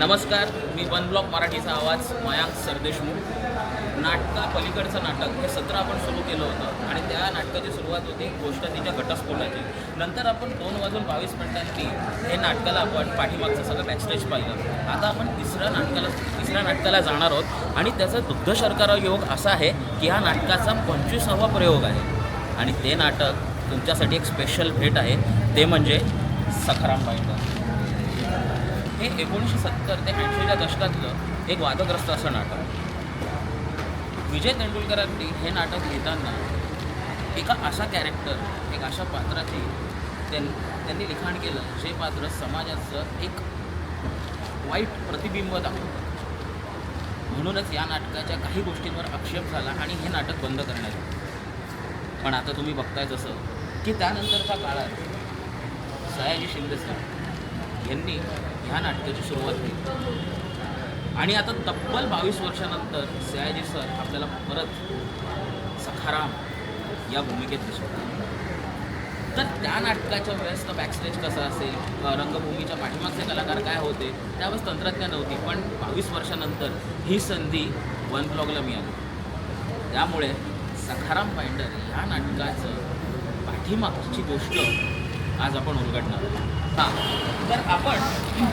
नमस्कार मी one block मराठीचा आवाज मयांक सरदेशमुख. नाटका पलीकडचं नाटक हे सत्र आपण सुरू केलं होतं आणि त्या नाटकाची सुरुवात होती गोष्टनीच्या घटस्फोटाची. नंतर आपण दोन वाजून बावीस मिनिटांनी हे नाटकाला आपण पाठीमागचं सगळं बॅकस्टेज पाहिलं. आता आपण तिसऱ्या नाटकाला तिसऱ्या नाटकाला जाणार आहोत आणि त्याचा दुग्ध शर्करा योग असा आहे की हा नाटकाचा पंचवीसावा प्रयोग आहे. आणि ते नाटक तुमच्यासाठी एक स्पेशल भेट आहे. ते म्हणजे सखाराम बाईंडर हे एकोणीसशे सत्तर ते ऐंशीच्या दशकातलं एक वादग्रस्त असं नाटक. विजय तेंडुलकरांनी हे नाटक लिहिताना एका अशा कॅरेक्टर एक अशा पात्राची त्यां त्यांनी लिखाण केलं जे पात्र समाजाचं एक वाईट प्रतिबिंब दाखवतं. म्हणूनच या नाटकाच्या काही गोष्टींवर आक्षेप झाला आणि हे नाटक बंद करण्यात आलं. पण आता तुम्ही बघताय जसं की त्यानंतरच्या काळात सयाजी शिंदेसाहेब यांनी ह्या नाटकाची सुरुवात केली. आणि आता तब्बल बावीस वर्षानंतर सयाजी सर आपल्याला परत सखाराम या भूमिकेत दिसतात. तर त्या नाटकाच्या वेळेस तर बॅकस्टेज कसं असेल रंगभूमीच्या पाठीमागचे कलाकार काय होते त्यावेळेस तंत्रज्ञान नव्हती पण बावीस वर्षानंतर ही संधी वन ब्लॉगला मिळाली. त्यामुळे सखाराम पायंडर या नाटकाचं पाठीमागची गोष्ट आज आपण उलगडणार हां. तर आपण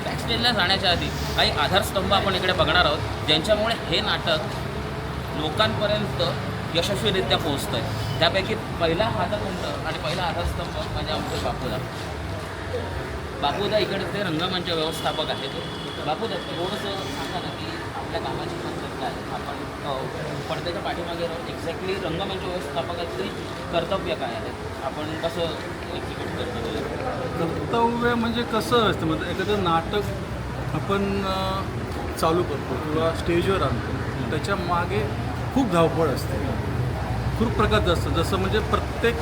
बॅकस्टेजला जाण्याच्या आधी काही आधारस्तंभ आपण इकडे बघणार आहोत. ज्यांच्यामुळे हे नाटक लोकांपर्यंत यशस्वीरित्या पोहोचतं आहे त्यापैकी पहिला हातखंड आणि पहिला आधारस्तंभ म्हणजे आमचे बापूदा बापूदा इकडे ते रंगमंच व्यवस्थापक आहेत. बापूदा थोडंसं सांगा ना की आपल्या कामाची पद्धत काय? आपण पडद्याच्या पाठीमागे राहून एक्झॅक्टली रंगमंच व्यवस्थापकाची कर्तव्य काय आहे? आपण कसं कर्तव्य म्हणजे कसं असतं? म्हणजे एखादं नाटक आपण चालू करतो किंवा स्टेजवर आणतो त्याच्यामागे खूप धावपळ असते. खूप प्रकारचं असतं जसं म्हणजे प्रत्येक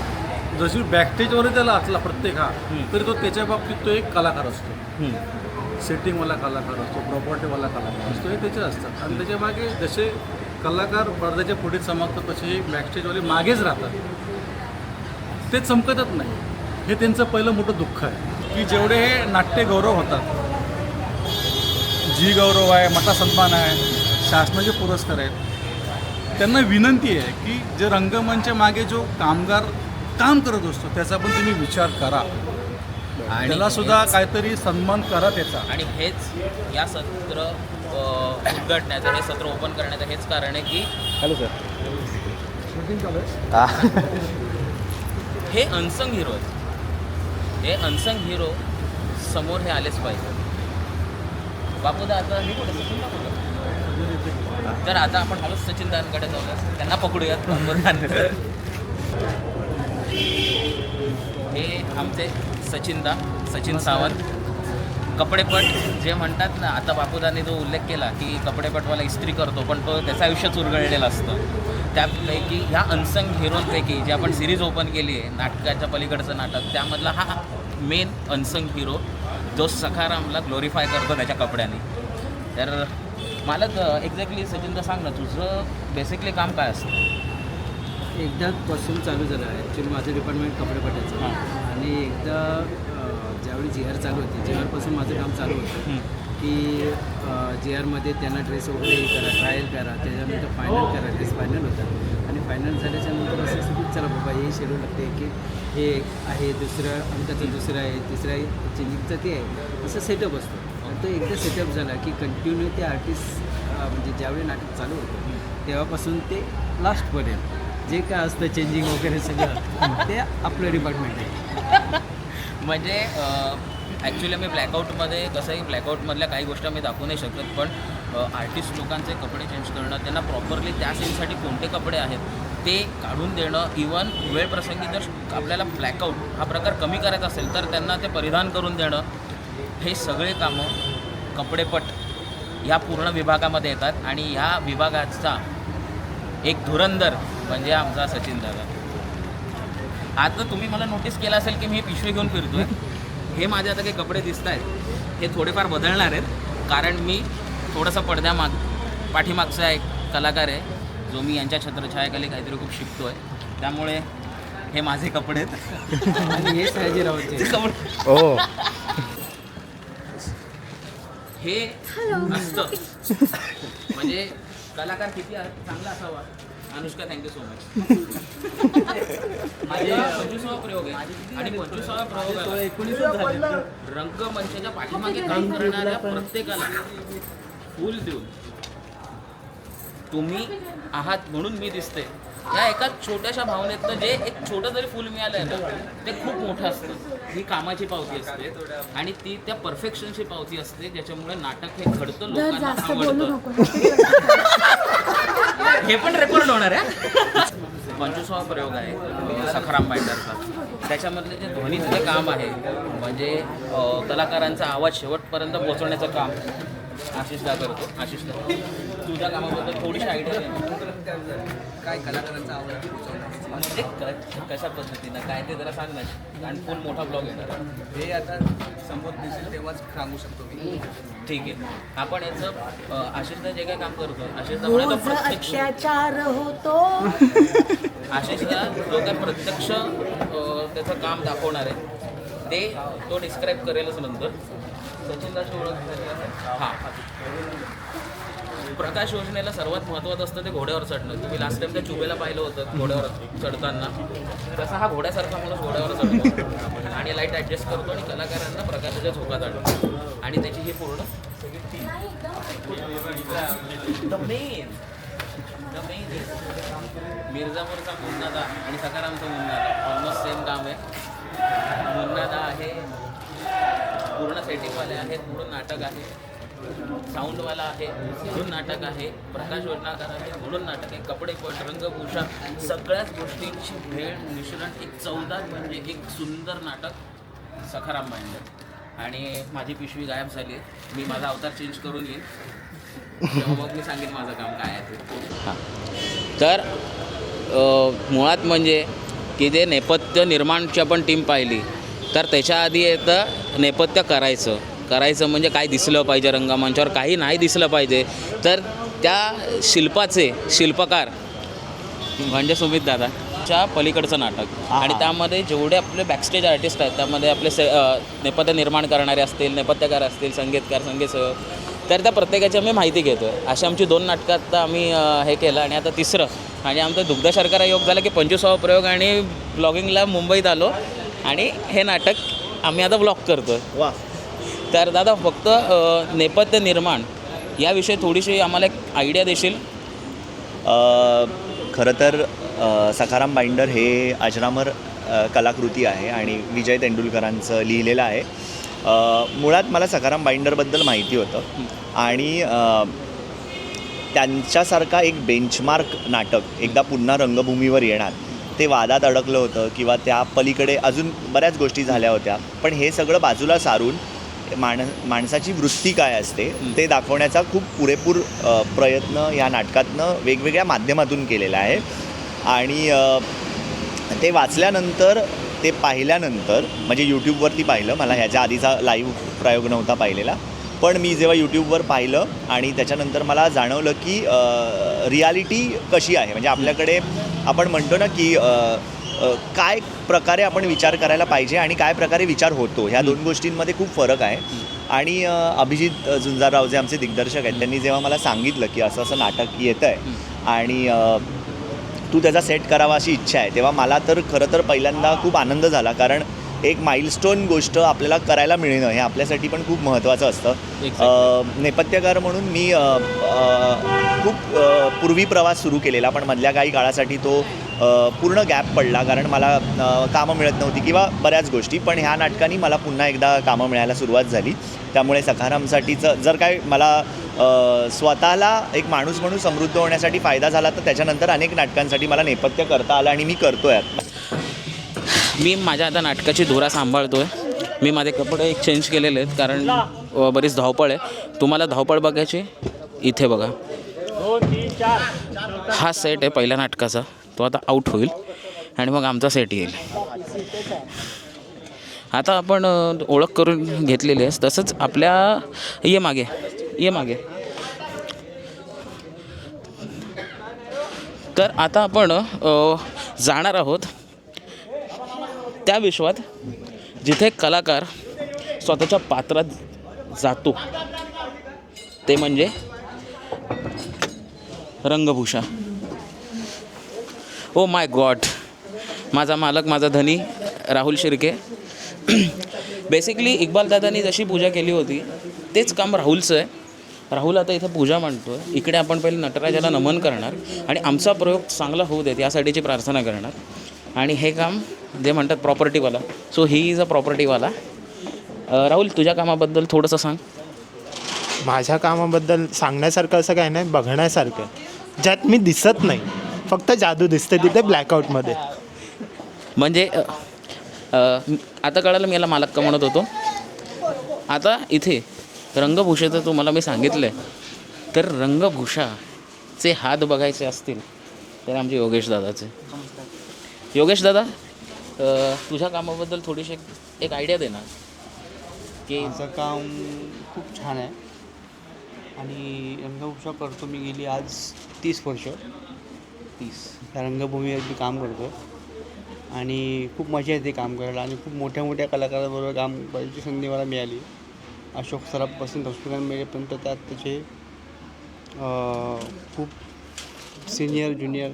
जशी बॅकस्टेजवर त्याला असला प्रत्येक हा. तरी तो त्याच्या बाबतीत तो एक कलाकार असतो. सेटिंगवाला कलाकार असतो प्रॉपर्टीवाला कलाकार असतो हे त्याचे असतात. आणि त्याच्यामागे जसे कलाकार पडद्याच्या पुढे चमकतात तसे बॅकस्टेजवाले मागेच राहतात. ते चमकतच नाही. हे त्यांचं पहिलं मोठं दुःख आहे. की जेवढे हे नाट्य गौरव होतात जी गौरव आहे मटा सन्मान आहे शासनाचे पुरस्कार आहेत त्यांना विनंती आहे की जे रंगमंच मागे जो कामगार काम करत असतो त्याचा पण तुम्ही विचार करा. आणि त्याला सुद्धा काहीतरी सन्मान करा त्याचा. आणि हेच या सत्र उद्घाटण्याचं हे सत्र ओपन करण्याचं हेच कारण आहे की हॅलो सर. हे अनसंग हिरो आहेत. हे अनसंग हिरो समोर हे आलेच पाहिजे. बापूदा आता हे कुठे? सचिन? तर आता आपण आलोच सचिन दांकडे जाऊया. त्यांना पकडूयात. हे आमचे सचिन दा सचिन सावंत. कपडेपट जे म्हणतात ना आता बापूदांनी जो उल्लेख केला की कपडेपटवाला इस्त्री करतो पण तो त्याचं आयुष्यच उरगळलेलं असतं. त्यापैकी ह्या अनसंग हिरोंपैकी जे आपण सिरीज ओपन केली आहे नाटकाच्या पलीकडचं नाटक त्यामधला हा मेन अनसंग हिरो जो सखारामला ग्लोरीफाय करतो त्याच्या कपड्याने. तर मला एक्झॅक्टली सचिनदा सांग ना तुझं बेसिकली काम काय असतं? एकदापासून चालू झालं ॲक्च्युली माझं डिपार्टमेंट कपडेपट्याचं हां. आणि एकदा ज्यावेळी आर चालू होती जी आरपासून माझं काम चालू होतं की जे आरमध्ये त्यांना ड्रेस वगैरे हे करा ट्रायल करा त्याच्यानंतर फायनल करा ड्रेस फायनल होतात आणि फायनल झाल्याच्यानंतर असं सुरू चला बाबा हे शेड्यूल लागते की हे आहे दुसरं अंकाचं दुसरं आहे तिसरं आहे चेंजिंगचं ते आहे. असं सेटअप असतो. आणि तो एकदा सेटअप झाला की कंटिन्यू ते आर्टिस्ट म्हणजे ज्यावेळी नाटक चालू होतं तेव्हापासून ते लास्टपर्यंत जे काय असतं चेंजिंग वगैरे सगळं ते आपलं डिपार्टमेंट आहे. म्हणजे ॲक्च्युली मी ब्लॅकआउटमध्ये कसं आहे ब्लॅकआउटमधल्या काही गोष्टी मी दाखवू नाही शकत पण आर्टिस्ट लोकांचे कपडे चेंज करणं त्यांना प्रॉपरली त्या सीनसाठी कोणते कपडे आहेत ते काढून देणं इवन वेळ प्रसंगी जर आपल्याला ब्लॅकआउट हा प्रकार कमी करायचा असेल तर त्यांना ते परिधान करून देणं हे सगळे कामं कपडेपट ह्या पूर्ण विभागामध्ये येतात आणि ह्या विभागाचा एक धुरंदर म्हणजे आमचा सचिन दादा. आता तुम्ही मला नोटीस केला असेल की मी पिशवी घेऊन फिरतोय. हे माझे आता काही कपडे दिसत आहेत हे थोडेफार बदलणार आहेत. कारण मी थोडंसं पडद्यामाग पाठीमागचा एक कलाकार आहे जो मी यांच्या छत्रछायाखाली काहीतरी खूप शिकतोय. त्यामुळे हे माझे कपडे आहेत. आणि हे सयाजीरावांचे कपडे ओ. हे असतं म्हणजे कलाकार किती चांगला असावा. अनुष्का थँक्यू सो मच माझे पंचवीसावा प्रयोग आहे. आणि पंचवीसावा प्रयोगाला रंगमंचाच्या पाठीमागे काम करणाऱ्या प्रत्येकाला फूल देऊन तुम्ही आहात म्हणून मी दिसते. या एका छोट्याशा भावनेतनं जे एक छोटं जरी फुल मिळालंय ना ते खूप मोठं असतं. ही कामाची पावती असते. आणि ती त्या परफेक्शनची पावती असते ज्याच्यामुळे नाटक हे घडतं लोकांना जास्त बोलू आवडतं नको. हे पण रेकॉर्ड होणार आहे पंचवीसावा प्रयोग आहे सखाराम बायडरचा त्याच्यामधले जे ध्वनीचं जे काम आहे म्हणजे कलाकारांचा आवाज शेवटपर्यंत पोहोचवण्याचं काम आशिषदा करतो. आशिषदा तुझ्या कामाबद्दल थोडीशी आयडिया काय कलाकारांचा आवाज पोहोचवला? म्हणजे कशा पद्धतीनं काय ते जरा सांग ना. कारण फुल मोठा ब्लॉग येणार आहे. हे आता समोर दिसेल तेव्हाच सांगू शकतो मी. ठीक आहे. आपण याचं आशिषदा जे काय काम करतो आशिषदा म्हणे तो रोज प्रत्यक्ष अत्याचार होतो. आशिषला जो काय प्रत्यक्ष अ, त्याचं काम दाखवणार आहे ते तो डिस्क्राईब करेलच नंतर. सचिनदाची ओळख झाली आहे हां. प्रकाश योजनेला सर्वात महत्त्वाचं असतं ते घोड्यावर चढणं. तुम्ही लास्ट टाइम त्या चुबेला पाहिलं होतं घोड्यावर चढताना. तसा हा घोड्यासारखा माणूस घोड्यावर चढतो. आणि लाइट ॲडजस्ट करतो आणि कलाकारांना प्रकाशाच्या झोकात आणतो. आणि त्याची हे पूर्ण सगळी team the man the man मिर्झापूरचा Munnada आणि सकारामचा मुन्नादा. ऑलमोस्ट सेम काम आहे. मुन्नादा आहे. पूर्ण सेटिंगवाले आहेत. म्हणून नाटक आहे. साऊंडवाला आहे. म्हणून नाटक आहे. प्रकाश योजनाकार आहे. म्हणून नाटक आहे. कपडे पट रंगभूषा सगळ्याच गोष्टींची भेळ मिश्रण एक चौदार म्हणजे एक सुंदर नाटक सखाराम मांडलं आणि माझी पिशवी गायब झाली मी माझा अवतार चेंज करून येईन. तेव्हा मग मी सांगेन माझं काम काय आहे ते. तर अ, मुळात म्हणजे की जे नेपथ्य निर्माणची आपण टीम पाहिली तर त्याच्या आधी येतं नेपथ्य करायचं. करायचं म्हणजे काय दिसलं पाहिजे रंगमंचावर? काही नाही दिसलं पाहिजे. तर त्या शिल्पाचे शिल्पकार म्हणजे सुमित दादाच्या पलीकडचं नाटक. आणि त्यामध्ये जेवढे आपले बॅकस्टेज आर्टिस्ट आहेत त्यामध्ये आपले से नेपथ्य निर्माण करणारे असतील नेपथ्यकार असतील संगीतकार संगीत सहयोग तर त्या प्रत्येकाची आम्ही माहिती घेतो आहे अशी आमची दोन नाटकं आता आम्ही हे केलं आणि आता तिसरं आणि आमचं दुग्ध शर्करा योग झाला की पंचवीसावा प्रयोग आणि ब्लॉगिंगला मुंबईत आलो आणि हे नाटक आम्ही आता ब्लॉग करतो आहे वा. तर दादा फक्त नेपथ्य निर्माण याविषयी थोडीशी आम्हाला एक आयडिया देशील? अ, खरं तर सखाराम बाइंडर हे अजरामर कलाकृती आहे आणि विजय तेंडुलकरांचं लिहिलेलं आहे. मुळात मला सखाराम बाइंडरबद्दल माहिती होतं आणि त्यांच्यासारखा एक बेंचमार्क नाटक एकदा पुन्हा रंगभूमीवर येणार ते वादात अडकलं होतं किंवा त्या पलीकडे अजून बऱ्याच गोष्टी झाल्या होत्या. पण हे सगळं बाजूला सारून माण माणसाची वृत्ती काय असते ते दाखवण्याचा खूप पुरेपूर प्रयत्न या नाटकातनं वेगवेगळ्या माध्यमातून केलेला आहे. आणि ते वाचल्यानंतर ते पाहिल्यानंतर म्हणजे यूट्यूबवरती पाहिलं मला ह्याच्या आधीचा लाईव्ह प्रयोग नव्हता पाहिलेला पण मी जेव्हा यूट्यूबवर पाहिलं आणि त्याच्यानंतर मला जाणवलं की रियालिटी कशी आहे? म्हणजे आपल्याकडे आपण म्हणतो ना की काय प्रकारे आपण विचार करायला पाहिजे आणि काय प्रकारे विचार होतो? ह्या दोन गोष्टींमध्ये खूप फरक आहे. आणि अभिजित झुंजारराव जे आमचे दिग्दर्शक आहेत. त्यांनी जेव्हा मला सांगितलं की असं असं नाटक येतं आहे आणि तू त्याचा सेट करावा अशी इच्छा आहे. तेव्हा मला तर खरं तर पहिल्यांदा खूप आनंद झाला. कारण एक माइलस्टोन गोष्ट आपल्याला करायला मिळणं हे आपल्यासाठी पण खूप महत्त्वाचं असतं. नेपथ्यकार म्हणून मी खूप पूर्वी प्रवास सुरू केलेला. पण मधल्या काही काळासाठी तो पूर्ण गॅप पडला कारण मला कामं मिळत नव्हती किंवा बऱ्याच गोष्टी पण ह्या नाटकांनी मला पुन्हा एकदा कामं मिळायला सुरुवात झाली. त्यामुळे सखारामसाठीचं जर काय मला स्वतःला एक माणूस म्हणून समृद्ध होण्यासाठी फायदा झाला तर त्याच्यानंतर अनेक नाटकांसाठी मला नेपथ्य करता आलं आणि मी करतो आहे मी माझ्या आता नाटकाची धुरा आहे मी माझे कपडे एक चेंज केलेले आहेत कारण बरीच धावपळ आहे. तुम्हाला धावपळ बघायची? इथे बघा. हा सेट आहे पहिल्या नाटकाचा. तो आता आऊट होईल आणि मग आमचा सेट येईल. आता आपण ओळख करून घेतलेली आहे. तसंच आपल्या ये मागे ये मागे. तर आता आपण जाणार आहोत त्या विश्वात जिथे कलाकार स्वतःच्या पात्रात जातो. ते म्हणजे रंगभूषा. ओ माय गॉड माझा मालक माझा धनी राहुल शिर्के. बेसिकली इक्बाल दादानी जशी पूजा केली होती तेच काम राहुलचं आहे. राहुल आता इथं पूजा मांडतो आहे इकडे आपण पहिले नटराजाला नमन करणार आणि आमचा प्रयोग चांगला होऊ देत यासाठीची प्रार्थना करणार. आणि हे काम जे म्हणतात प्रॉपर्टीवाला सो ही इज अ प्रॉपर्टीवाला राहुल तुझ्या कामाबद्दल थोडंसं सांग. माझ्या कामाबद्दल सांगण्यासारखं असं काही नाही बघण्यासारखं. ज्यात मी दिसत नाही. फक्त जादू दिसते तिथे ब्लॅकआउटमध्ये म्हणजे अ, अ, आता कळालं मी याला मालक का म्हणत होतो. आता इथे रंगभूषेचं तुम्हाला मी सांगितलं आहे तर रंगभूषाचे हात बघायचे असतील तर आमचे योगेश दादाचे. योगेश दादा अ, तुझ्या कामाबद्दल थोडीशी एक- एक आयडिया दे ना. की माझं काम खूप छान आहे. आणि रंगभूषा करतो मी गेली आज तीस वर्ष. तीस त्या रंगभूमीवर मी काम करतो. आणि खूप मजा येते काम करायला आणि खूप मोठ्या मोठ्या कलाकाराबरोबर काम करायची संधी मला मिळाली. अशोक सराफपासून रश्मिकांत मेळेपर्यंत त्यात त्याचे खूप सिनियर ज्युनियर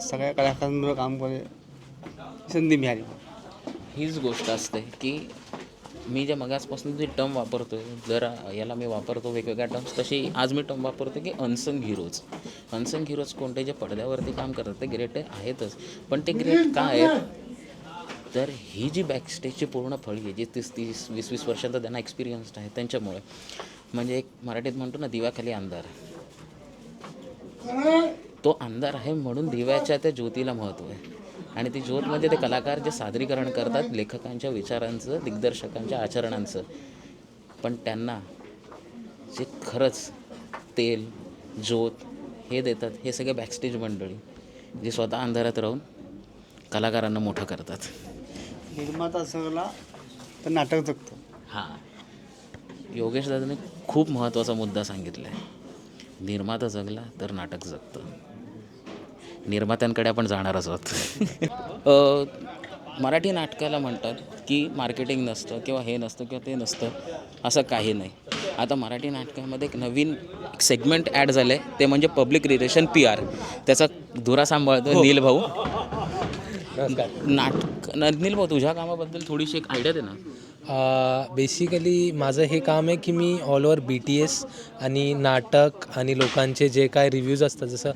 सगळ्या कलाकारांबरोबर काम करायची संधी मिळाली. हीच गोष्ट असते की मी जे मगासपासून जी टर्म वापरतो आहे जर याला मी वापरतो वेगवेगळ्या टर्म्स तशी आज मी टर्म वापरतो की अनसंग हिरोज अनसंग हिरोज कोणते? जे पडद्यावरती काम करतात ते ग्रेट आहेतच. पण ते ग्रेट का आहेत? तर ही जी बॅकस्टेजची पूर्ण फळी आहे जी तीस तीस वीस वीस वर्षांचा त्यांना एक्सपिरियन्स्ड आहे त्यांच्यामुळे. म्हणजे एक मराठीत म्हणतो ना दिव्याखाली अंधार. तो अंधार आहे म्हणून दिव्याच्या त्या ज्योतीला महत्त्व आहे. आणि ती ज्योत म्हणजे ते कलाकार जे सादरीकरण करतात लेखकांच्या विचारांचं दिग्दर्शकांच्या आचरणांचं. पण त्यांना जे खरंच तेल ज्योत हे देतात हे सगळे बॅकस्टेज मंडळी जे स्वतः अंधारात राहून कलाकारांना मोठं करतात. निर्माता सगळा तर नाटक जगतो. हां. योगेश दादाने खूप महत्त्वाचा मुद्दा सांगितला आहे निर्माता जगला तर नाटक जगतं. निर्मात्यांकडे आपण जाणारच आहोत. मराठी नाटकाला म्हणतात की मार्केटिंग नसतं किंवा हे नसतं किंवा ते नसतं असं काही नाही. आता मराठी नाटकामध्ये एक नवीन एक सेगमेंट ॲड झालं आहे ते म्हणजे पब्लिक रिलेशन पी आर त्याचा धुरा सांभाळतो नील भाऊ. नाटक नील भाऊ तुझ्या कामाबद्दल थोडीशी एक आयडिया दे ना. बेसिकली माझं हे काम आहे की मी all over B T S आणि नाटक आणि लोकांचे जे काय रिव्ह्यूज असतात जसं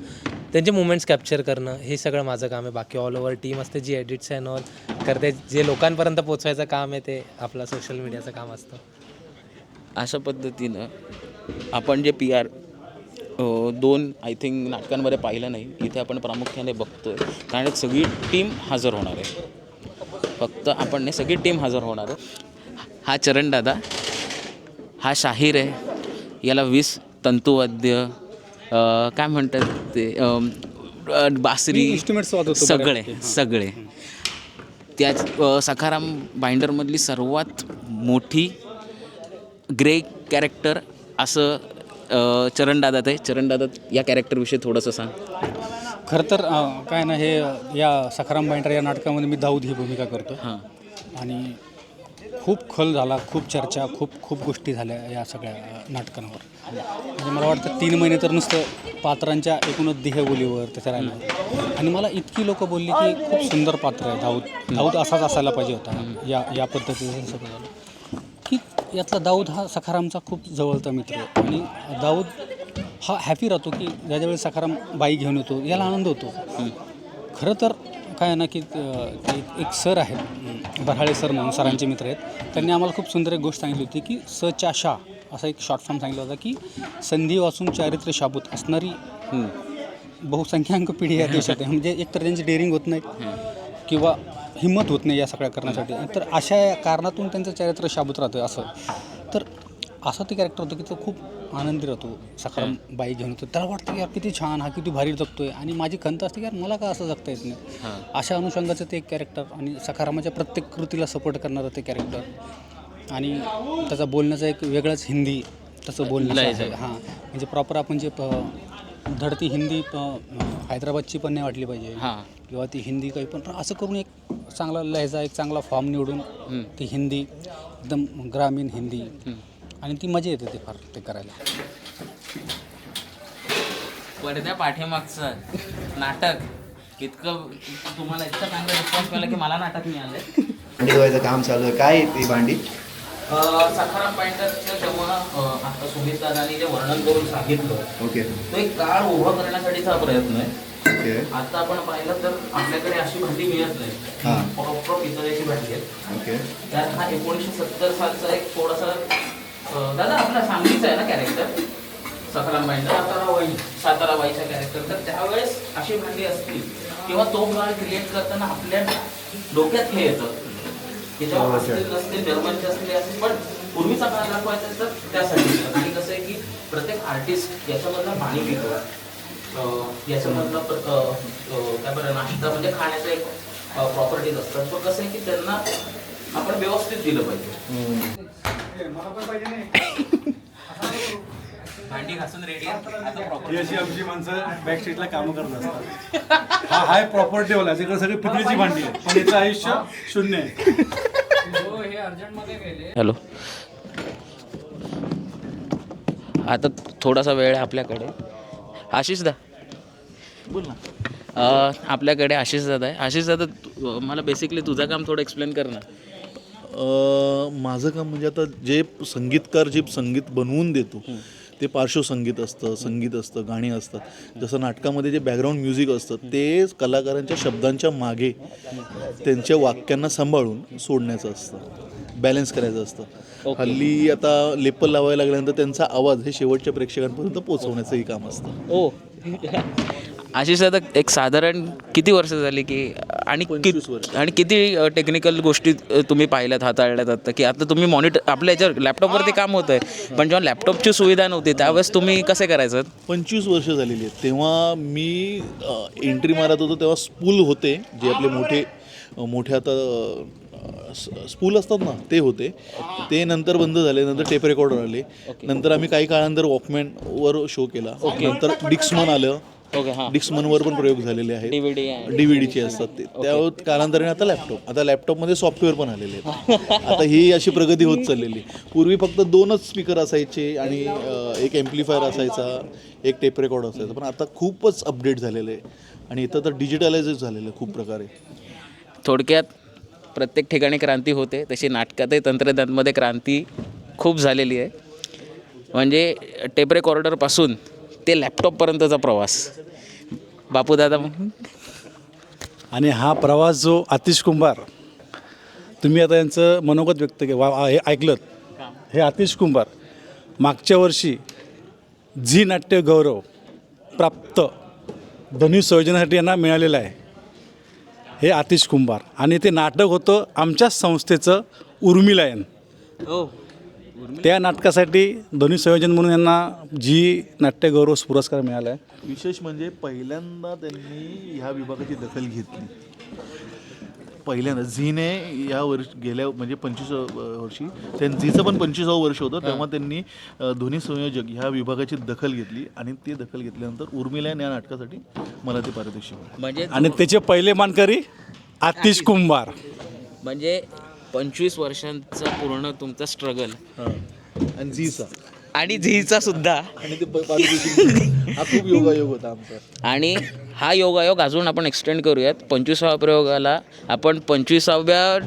त्यांचे मुमेंट्स कॅप्चर करणं हे सगळं माझं काम आहे. बाकी ऑल ओव्हर टीम असते जी एडिट्स अँड ऑल करते जे लोकांपर्यंत पोचवायचं काम आहे ते आपलं सोशल मीडियाचं काम असतं. अशा पद्धतीनं आपण जे पी आर दोन आय थिंक नाटकांमध्ये पाहिलं नाही इथे आपण प्रामुख्याने बघतो आहे कारण सगळी टीम हजर होणार आहे. फक्त आपण नाही सगळी टीम हजर होणार आहे. हा चरण दादा हा शाहीर आहे. याला वीस तंतुवाद्य काय म्हणतात ते बासरी सगळे सगळे. त्याच सखाराम बाइंडरमधली सर्वात मोठी ग्रे कॅरेक्टर असं अ, चरणदादा ते चरणदादा या कॅरेक्टरविषयी थोडंसं सांग. खरं तर काय ना हे या सखाराम बाइंडर या नाटकामध्ये मी दाऊद ही भूमिका करतो हां. आणि खूप खल झाला खूप चर्चा खूप खूप गोष्टी झाल्या या सगळ्या नाटकांवर. म्हणजे मला वाटतं तीन महिने तर नुसतं पात्रांच्या एकूणच देहबोलीवर त्याच्या राहिलं आणि मला इतकी लोकं बोलली की खूप सुंदर पात्र आहे दाऊद. दाऊद असाच असायला पाहिजे होता या या पद्धतीचं सगळं झालं. की यातला दाऊद हा सखारामचा खूप जवळचा मित्र आहे. आणि दाऊद हा हॅपी राहतो की ज्या ज्यावेळेस सखाराम बाई घेऊन येतो याला आनंद होतो. खरं तर काय आहे ना की एक- एक सर आहेत बऱ्हाळे सर म्हणून सरांचे मित्र आहेत. त्यांनी आम्हाला खूप सुंदर एक गोष्ट सांगितली होती की सच्या शा असा एक शॉर्ट फॉर्म सांगितला होता की संधी वाचून चारित्र्य शाबूत असणारी बहुसंख्याक पिढी या देशात आहे. म्हणजे एकतर त्यांची डेअरिंग होत नाही किंवा हिंमत होत नाही या सगळ्या करण्यासाठी. तर अशा कारणातून त्यांचं चारित्र्य शाबूत राहतं असं. तर असं ते कॅरेक्टर होतं की तो खूप आनंदी राहतो. सकाळ बाई घेऊन येतो. त्याला वाटतं की यार किती छान हा किती भारी जगतोय. आणि माझी खंत असते की यार मला का असं जगता येत नाही? अशा अनुषंगाचं ते एक कॅरेक्टर आणि सखारामाच्या प्रत्येक कृतीला सपोर्ट करणारं ते कॅरेक्टर आणि त्याचा बोलण्याचा एक वेगळाच हिंदी तसं बोलण्याचं आहे. हां. म्हणजे प्रॉपर आपण जे धडती हिंदी हैदराबादची पण नाही वाटली पाहिजे. किंवा ती हिंदी काही पण. पण असं करून एक चांगला लहजा एक चांगला फॉर्म निवडून ती हिंदी एकदम ग्रामीण हिंदी. आणि ती मजा येते ते फार ते करायला. पडद्या पाठीमागचं नाटक इतकं तुम्हाला इतकं चांगलं रिस्पॉन्स मिळाला की मला नाटक मिळालंय. भांडी धुवायचं काम चालू आहे. काय ती भांडी? अं, सखाराम पांडरचं जेव्हा अं, आता सुमित दादानी जे वर्णन करून सांगितलं ओके. तो एक काळ उभा करण्यासाठीचा प्रयत्न आहे. ओके. आता आपण पाहिलं तर आपल्याकडे अशी भांडी मिळत हां. नाही प्रॉपर पितळेची भांडी आहे ओके. त्यात हा एकोणीसशे सत्तर सालचा एक थोडासा दादा आपला सांगलीचा आहे ना कॅरेक्टर सखाराम बाईंचा सातारा वाई सातारा बाईचा कॅरेक्टर तर त्यावेळेस अशी भांडी असतील किंवा तो काळ क्रिएट करताना आपल्या डोक्यात हे येतं. की जेव्हा असतील नसतील जर्मनचे असतील असतील पण पूर्वीचा काळ दाखवायचा तर त्यासाठी. आणि कसं आहे की प्रत्येक आर्टिस्ट याच्यामधलं पाणी पितो. याच्यामधलं काय बरं नाश्ता म्हणजे खाण्याचं एक प्रॉपर्टीज असतात. पण कसं आहे की त्यांना आपण व्यवस्थित दिलं पाहिजे. भांडी घासून रेडी आता प्रॉपर ही अशी आमची माणसं बॅक स्ट्रीटला कामं करत असतात हा हाय प्रॉपर्टीवाला तिकडे सगळी पितळीची भांडी आहे पण याचं आयुष्य शून्य आहे. हॅलो. आता थोडासा वेळ आहे आपल्याकडे. आशिष दा. बोल ना. आपल्याकडे आशिष दादा आहे. आशिष दादा तू- मला बेसिकली तुझं काम थोडं एक्सप्लेन कर ना. माझं काम म्हणजे आता जे संगीतकार जे संगीत बनवून देतो ते पार्श्वसंगीत असतं संगीत असतं गाणी असतात. जसं नाटकामध्ये जे बॅकग्राऊंड म्युझिक असतं ते कलाकारांच्या शब्दांच्या मागे त्यांच्या वाक्यांना सांभाळून सोडण्याचं असतं बॅलन्स करायचं असतं. हल्ली आता लेपल लावायला लागल्यानंतर त्यांचा आवाज हे शेवटच्या प्रेक्षकांपर्यंत पोहोचवण्याचंही काम असतं. ओ. आशिष दादा एक साधारण किती वर्ष झाली की आणि पंचवीस कि- वर्ष. आणि किती टेक्निकल गोष्टी तुम्ही पाहिल्यात हाताळल्यात आता? की आता तुम्ही मॉनिटर आपल्या याच्यावर लॅपटॉपवरती काम होतं आहे पण जेव्हा लॅपटॉपची सुविधा नव्हती त्यावेळेस तुम्ही कसे करायचं? पंचवीस वर्ष झालेली आहेत. तेव्हा मी एंट्री मारत होतो तेव्हा स्पूल होते जे आपले मोठे मोठे आता स्पूल असतात ना ते होते. ते नंतर बंद झाले नंतर टेप रेकॉर्डर आले. नंतर आम्ही काही काळानंतर वॉकमॅनवर शो केला. नंतर डिक्समन आलं. ओके हां. डिक्समनवर पण प्रयोग झालेले आहेत. DVD डी व्ही डीचे असतात ते. त्या कालांतराने आता लॅपटॉप आता लॅपटॉपमध्ये सॉफ्टवेअर पण आलेले आहेत. आता ही अशी प्रगती होत चाललेली. पूर्वी फक्त दोनच स्पीकर असायचे आणि अ, एक एम्प्लिफायर असायचा एक टेप रेकॉर्ड असायचा. पण आता खूपच अपडेट झालेलं आहे. आणि इथं तर डिजिटलाइजच झालेलं आहे खूप प्रकारे. थोडक्यात प्रत्येक ठिकाणी क्रांती होते. तशी नाटकातही तंत्रज्ञानमध्ये क्रांती खूप झालेली आहे. म्हणजे टेप रेकॉर्डरपासून ते लॅपटॉपपर्यंतचा प्रवास. बापूदादा आणि हा प्रवास जो आतिश कुंभार तुम्ही आता यांचं मनोगत व्यक्त के वा हे ऐकलं हे आतिश कुंभार मागच्या वर्षी झी नाट्य गौरव प्राप्त ध्वनी संयोजनासाठी यांना मिळालेलं आहे. हे आतिश कुंभार. आणि ते नाटक होतं आमच्याच संस्थेचं उर्मिलायन. हो. त्या नाटकासाठी ध्वनी संयोजन म्हणून यांना जी नाट्य गौरव पुरस्कार मिळाला आहे विशेष म्हणजे पहिल्यांदा त्यांनी ह्या विभागाची दखल घेतली. पहिल्यांदा झीने या वर्ष गेल्या म्हणजे पंचवीस वर्षी त्यां झीचं पण पंचवीसावं वर्ष होतं तेव्हा त्यांनी ध्वनी संयोजक ह्या विभागाची दखल घेतली आणि ती दखल घेतल्यानंतर उर्मिला या नाटकासाठी मला ते पारितोषिक मिळालं. म्हणजे आणि त्याचे पहिले मानकरी आतिश. कुंभार. म्हणजे पंचवीस वर्षांचा पूर्ण तुमचा स्ट्रगल आणि झीचा. आणि झीचा सुद्धा. आणि ते प- हा खूप योगायोग होता आमचा. आणि हा योगायोग अजून आपण एक्सटेंड करूयात. पंचवीसाव्या प्रयोगाला आपण पंचवीसाव्या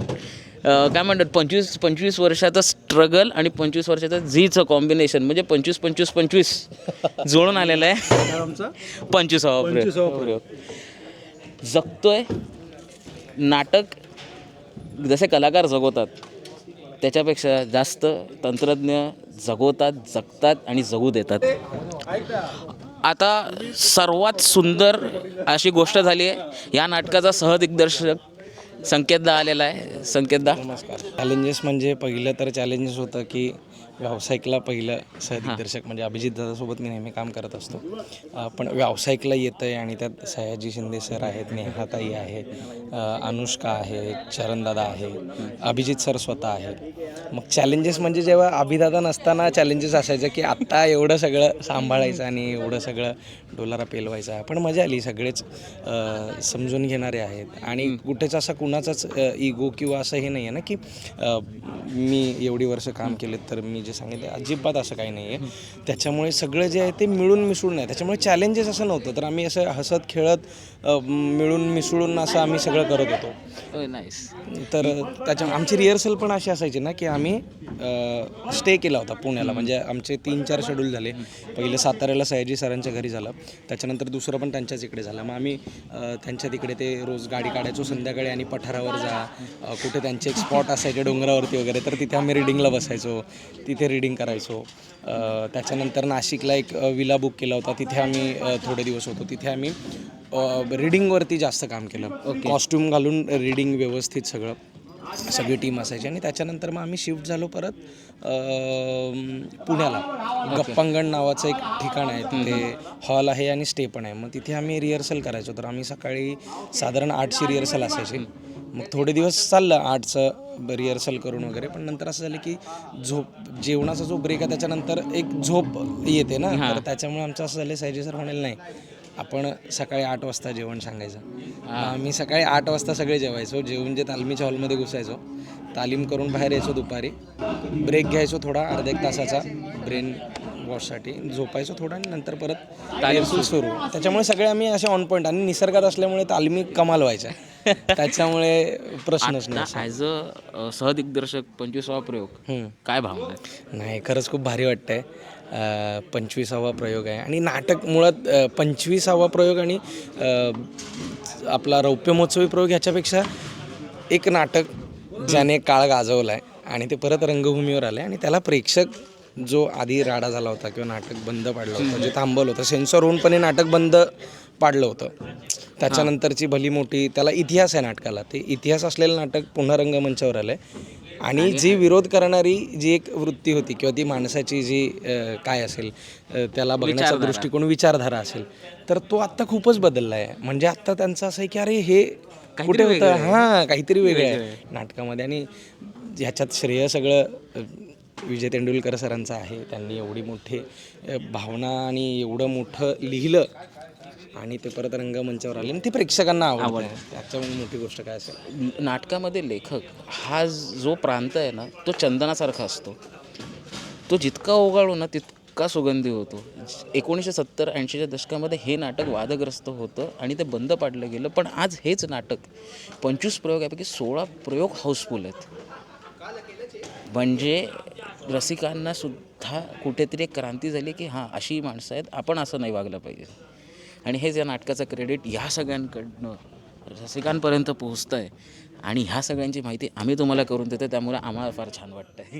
अं, काय म्हणतात? पंचवीस पंचवीस वर्षाचं स्ट्रगल आणि पंचवीस वर्षाचं झीचं कॉम्बिनेशन म्हणजे पंचवीस पंचवीस पंचवीस जुळून आलेलं आहे. आमचा? पंचवीसावा प्रयोग. पंचवीसावा प्रयोग. जगतोय नाटक जसे कलाकार जगवतात त्याच्यापेक्षा जास्त तंत्रज्ञ जगवतात जगतात आणि जगू देतात. आता सर्वात सुंदर अशी गोष्ट झाली आहे या नाटकाचा सहदिग्दर्शक संकेतदा आलेला आहे. संकेतदा. नमस्कार. चॅलेंजेस म्हणजे पहिलं तर चॅलेंजेस होतं की व्यावसायिकला पहिलं सहदिग्दर्शक म्हणजे अभिजित दादासोबत मी नेहमी काम करत असतो. पण व्यावसायिकला येतं आहे आणि त्यात सयाजी शिंदे सर आहेत नेहाताई आहे अनुष्का आहे चरणदादा आहे अभिजित सर स्वतः आहेत मग चॅलेंजेस म्हणजे जेव्हा अभिदादा नसताना चॅलेंजेस असायचं की आत्ता एवढं सगळं सांभाळायचं आणि एवढं सगळं डोलारा पेलवायचं आहे. पण मजा आली सगळेच समजून घेणारे आहेत. आणि कुठेच असा कुणाचाच इगो किंवा असं हे नाही आहे ना की मी एवढी वर्ष काम केले तर मी जे मगाशी सांगितले अजिबात असं काही नाही आहे त्याच्यामुळे सगळं जे आहे ते मिळून मिसळून आहे त्याच्यामुळे चॅलेंजेस असं नव्हतं. तर आम्ही असं हसत खेळत मिळून मिसळून असं आम्ही सगळं करत होतो. नाईस तर त्याच्या आमची रिहर्सल पण अशी असायची ना की आम्ही स्टे केला होता पुण्याला. म्हणजे आमचे तीन चार शेड्यूल झाले पहिलं साताऱ्याला सयाजी सरांच्या घरी झालं. त्याच्यानंतर दुसरं पण त्यांच्याच इकडे झालं. मग आम्ही त्यांच्या तिकडे ते रोज गाडी काढायचो. संध्याकाळी आणि पठारावर जा. कुठे त्यांचे एक स्पॉट असायचे डोंगरावरती वगैरे. तर तिथे आम्ही रिडिंगला बसायचो. तिथे रिडिंग करायचो. त्याच्यानंतर नाशिकला एक विला बुक केला होता. तिथे आम्ही थोडे दिवस होतो. तिथे आम्ही रिडिंगवरती जास्त काम केलं. कॉस्ट्युम घालून रिडिंग व्यवस्थित सगळं. सगळी टीम असायची. आणि त्याच्यानंतर मग आम्ही शिफ्ट झालो परत पुण्याला. गप्पांगण नावाचं एक ठिकाण आहे. तिथे हॉल आहे आणि स्टे पण आहे. मग तिथे आम्ही रिहर्सल करायचो. तर आम्ही सकाळी साधारण आठची रिहर्सल असायची. मग थोडे दिवस चाललं आर्टचं रिहर्सल करून वगैरे पण नंतर असं झालं की झोप जेवणाचा जो ब्रेक आहे त्याच्यानंतर एक झोप येते ना. तर त्याच्यामुळे आमचं असं झालं सायजी सर म्हणाले नाही आपण सकाळी आठ वाजता जेवण सांगायचं. आम्ही सकाळी आठ वाजता सगळे जेवायचो जेवून जे तालमीच्या हॉलमध्ये घुसायचो तालीम करून बाहेर यायचो दुपारी. ब्रेक घ्यायचो थोडा अर्धा एक तासाचा. ब्रेन वॉशसाठी झोपायचो थोडा आणि नंतर परत तालीम सुरू. त्याच्यामुळे सगळे आम्ही असे ऑन पॉईंट आणि निसर्गात असल्यामुळे तालमी कमाल व्हायच्या. त्याच्यामुळे प्रश्नच नाही. ॲज अ सहदिग्दर्शक पंचवीसावा प्रयोग. काय भावना नाही खरंच खूप भारी वाटतंय. पंचवीसावा प्रयोग आहे. आणि नाटक मुळात पंचवीसावा प्रयोग आणि आपला रौप्य महोत्सवी प्रयोग ह्याच्यापेक्षा एक नाटक ज्याने काळ गाजवला आहे आणि ते परत रंगभूमीवर आलं आणि त्याला प्रेक्षक जो आधी राडा झाला होता किंवा नाटक बंद पाडलं होतं जे थांबवलं होतं सेन्सॉर होऊन पण हे नाटक बंद पाडलं होतं. त्याच्यानंतरची भली मोठी त्याला इतिहास आहे नाटकाला. ते इतिहास असलेलं नाटक पुन्हा रंगमंचावर आलं आहे आणि जी विरोध करणारी जी एक वृत्ती होती किंवा ती माणसाची जी अ, काय असेल अ, त्याला बघण्याचा. दृष्टिकोन विचारधारा असेल तर तो आत्ता खूपच बदलला आहे म्हणजे आत्ता त्यांचं असं आहे की अरे हे कुठे होतं. हां काहीतरी वेगळं वेगळं आहे. नाटकामध्ये. आणि ह्याच्यात श्रेय सगळं अ, विजय तेंडुलकर सरांचं आहे. त्यांनी एवढी मोठी भावना आणि एवढं मोठं लिहिलं आणि ते परत रंगमंचावर आले. आणि ते प्रेक्षकांना आवडलं त्याच्यामुळे मोठी गोष्ट काय असेल? नाटकामध्ये लेखक हा जो प्रांत आहे ना तो चंदनासारखा असतो. तो जितका ओगाळू ना तितका सुगंधी होतो. एकोणीसशे सत्तर ऐंशीच्या दशकामध्ये हे नाटक वादग्रस्त होतं आणि ते बंद पाडलं गेलं. पण आज हेच नाटक पंचवीस प्रयोगापैकी सोळा प्रयोग हाऊसफुल आहेत. म्हणजे रसिकांना सुद्धा कुठेतरी एक क्रांती झाली की हां अशी माणसं आहेत आपण असं नाही वागलं पाहिजे. आणि हेच या नाटकाचं क्रेडिट ह्या सगळ्यांकडनं रसिकांपर्यंत पोहोचतं आहे आणि ह्या सगळ्यांची माहिती आम्ही तुम्हाला करून देतो त्यामुळे आम्हाला फार छान वाटतं आहे